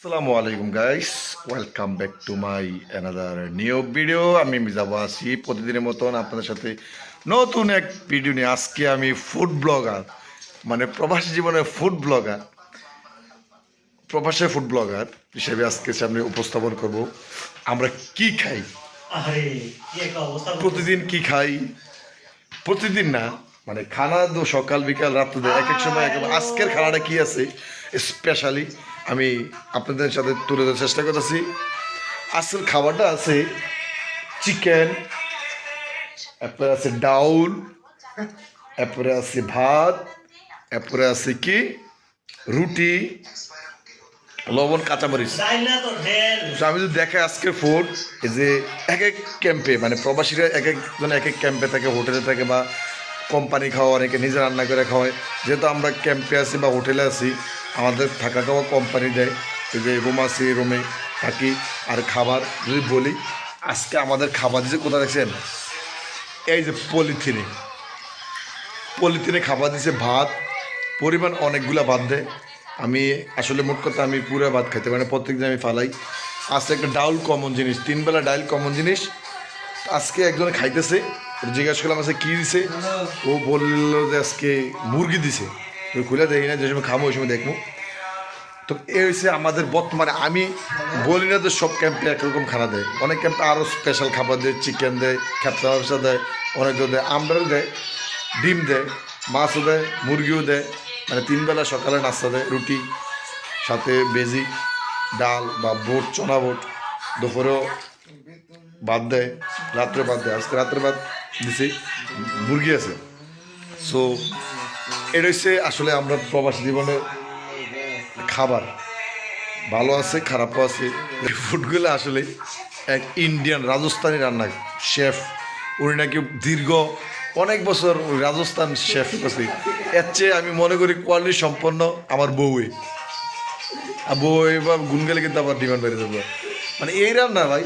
আসসালামু আলাইকুম guys welcome back to my another new video আমি মিজাবো আছি প্রতিদিনের মতন আপনাদের সাথে নতুন এক ভিডিও নিয়ে আজকে আমি ফুড ব্লগার মানে প্রবাসী জীবনের ফুড ব্লগার প্রবাসী ফুড ব্লগার হিসেবে আজকে সামনে উপস্থাপন করব। আমরা কি খাই? প্রতিদিন কি খাই? প্রতিদিন না মানে খানা তো সকাল বিকাল রাত্রে এক এক সময় আজকের খানাটা কি আছে? স্পেশালি আমি আপনাদের সাথে তুলে ধরার চেষ্টা করতেছি। আজকের খাবারটা আছে চিকেন, এরপরে আছে ডাউল, এরপরে আছে ভাত, এরপরে আছে কি? রুটি, লবণ, কাঁচামরিচ। আমি যদি দেখে আজকের ফুড এই যে এক এক ক্যাম্পে মানে প্রবাসীরা এক একজন এক এক ক্যাম্পে থাকে, হোটেলে থাকে বা কোম্পানি খাওয়া অনেকে নিজে রান্না করে খাওয়ায়। যেহেতু আমরা ক্যাম্পে আছি বা হোটেলে আছি আমাদের থাকা খাওয়া কোম্পানি দেয় যে রুম আছি রুমে থাকি আর খাবার যদি বলি, আজকে আমাদের খাবার দিয়েছে কোথায় দেখছেন? এই যে পলিথিনে। পলিথিনে খাবার দিছে ভাত। পরিমাণ অনেকগুলা ভাত দেয়। আমি আসলে মোট কথা আমি পুরো ভাত খাইতে পারি না প্রত্যেক দিন আমি ফালাই। আজকে একটা ডাউল কমন জিনিস তিনবেলা ডাইল কমন জিনিস। আজকে একজনে খাইতেছে, জিজ্ঞাসা করলাম আজকে কী দিছে? ও বলল যে, আজকে মুরগি দিছে। তো খুলে দেখি না, যে সময় খামো, ওই সময় দেখব। তো এই হচ্ছে আমাদের বর্তমানে, আমি বলি না যে সব ক্যাম্পে একরকম খানা দেয়। অনেক ক্যাম্পে আরও স্পেশাল খাবার দেয় চিকেন দেয় খ্যাপসা ব্যবসা দেয়, অনেক দেয়, আমরাও দেয়, ডিম দেয়, মাছও দেয়, মুরগিও দেয় মানে তিনবেলা সকালে নাস্তা দেয়, রুটি, সাথে বেজি ডাল বা বোট, চনা বোট, দুপুরেও ভাত দেয়, রাত্রে ভাত দেয়। আজকে রাত্রে ভাত দিছি, মুরগি আছে। সো এটা হচ্ছে আসলে আমরা প্রবাসী জীবনে খাবার ভালো আছে, খারাপও আছে। ফুডগুলো আসলে এক ইন্ডিয়ান রাজস্থানি রান্না শেফ উনি নাকি দীর্ঘ অনেক বছর রাজস্থান শেফ করছে। এর চেয়ে আমি মনে করি কোয়ালিটি সম্পন্ন আমার বউয়ে। আর বউ এবার গুন গেলে কিন্তু আবার ডিমান্ড বেড়ে যাবে। মানে এই রান্না ভাই,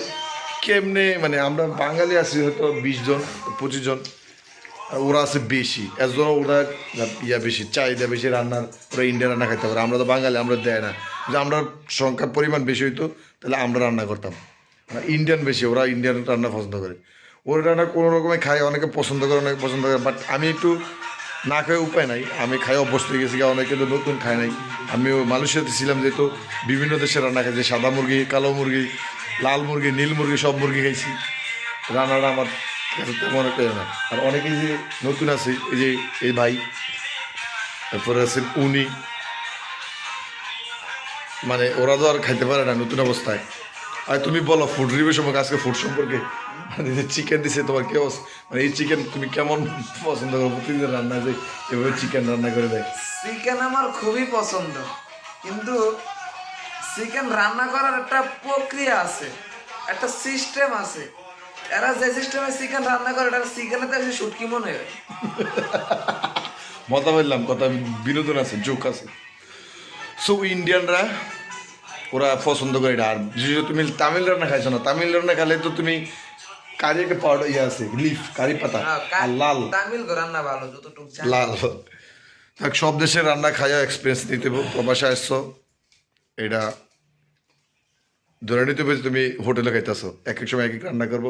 কেমনে মানে আমরা বাঙালি আছি হয়তো বিশ জন, পঁচিশ জন। ওরা আছে বেশি। এর ওরা ইয়া বেশি, চাহিদা বেশি রান্নার, ওরা ইন্ডিয়ান রান্না খাইতে পারে। আমরা তো বাঙালি, আমরা দেয় না। যে আমরা সংখ্যার পরিমাণ বেশি হইতো, তাহলে আমরা রান্না করতাম। মানে ইন্ডিয়ান বেশি, ওরা ইন্ডিয়ান রান্না পছন্দ করে। ওর রান্না কোনো রকমে খাই অনেকে পছন্দ করে, অনেকে পছন্দ করে বাট আমি একটু না খাই উপায় নাই। আমি খাই অভ্যস্ত হয়ে গেছি, অনেকে তো নতুন খায় নাই। আমিও মালয়েশিয়াতে ছিলাম যেহেতু, বিভিন্ন দেশের রান্না খাইছি। সাদা মুরগি, কালো মুরগি, লাল মুরগি, নীল মুরগি, সব মুরগি খাইছি। রান্নাটা আমার তেমন একটা না। আর অনেকেই যে নতুন আছে, এই যে এই ভাই, তারপরে আছে উনি। মানে ওরা তো আর খাইতে পারে না নতুন অবস্থায়। আর তুমি বলো ফুড রিভিউ সম্পর্কে, আজকে ফুড সম্পর্কে? মানে চিকেন দিছে, তোমার কি মানে এই চিকেন তুমি কেমন পছন্দ করো? প্রতিদিন রান্না যে এভাবে চিকেন রান্না করে দেয়। চিকেন আমার খুবই পছন্দ। কিন্তু চিকেন রান্না করার একটা প্রক্রিয়া আছে, একটা সিস্টেম আছে। এরা যে সিস্টেমে চিকেন রান্না করে এটা চিকেনে তো শুটকি মনে হয়। মজা বললাম কথা বিনোদন আছে জোক আছে। সো ইন্ডিয়ানরা ওরা পছন্দ করে এটা। আর বিশেষত তুমি তামিল রান্না খাইছো না তামিল রান্না খালে তো তুমি কারি একটা পাউডার ইয়ে আছে লিফ কারি পাতা হ্যাঁ, আর লাল। তামিল রান্না ভালো যতটুকু লাল। দেখ সব দেশের রান্না খাইয়া এক্সপিরিয়েন্স নিতে। প্রবাসে আসছো এটা ধরে নিতে তুমি হোটেলে খাইতেছো এক এক সময় এক এক রান্না করব।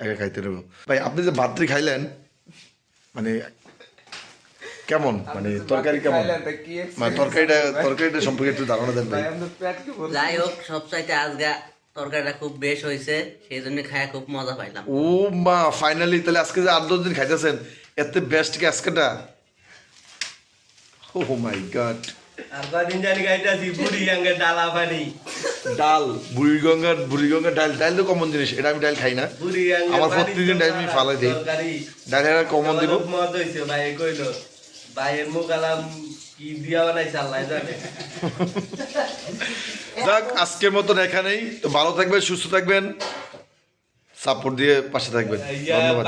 এক খাইতে নেব। ভাই আপনি যে ভাতটি খাইলেন মানে কেমন? মানে তরকারি কেমন? মানে তরকারিটা তরকারিটা সম্পর্কে একটু ধারণা দেন ভাই। যাই হোক সবচাইতে আজকে তরকারিটা খুব বেশ হয়েছে সেই জন্য খায় খুব মজা পাইলাম। ও মা ফাইনালি তাহলে আজকে যে আট দশ দিন খাইতেছেন এতে বেস্ট কি আজকেটা? ও মাই গড আর কদিন জানি গাইতেছি বুড়ি আঙ্গে ডালা পানি ডাল বুড়িগঙ্গার বুড়িগঙ্গার ডাল ডাল তো কমন জিনিস এটা আমি ডাল খাই না। আমার প্রতিদিন ডাল আমি ফালাই দিই। ডাল কমন দিব। মত হইছে ভাই কইলো ভাইয়ের মুখ আলাম কি দিয়া বানাইছে আল্লাহ জানে? যাক আজকের মতন এখানেই। তো ভালো থাকবেন সুস্থ থাকবেন। সাপোর্ট দিয়ে পাশে থাকবেন। ধন্যবাদ।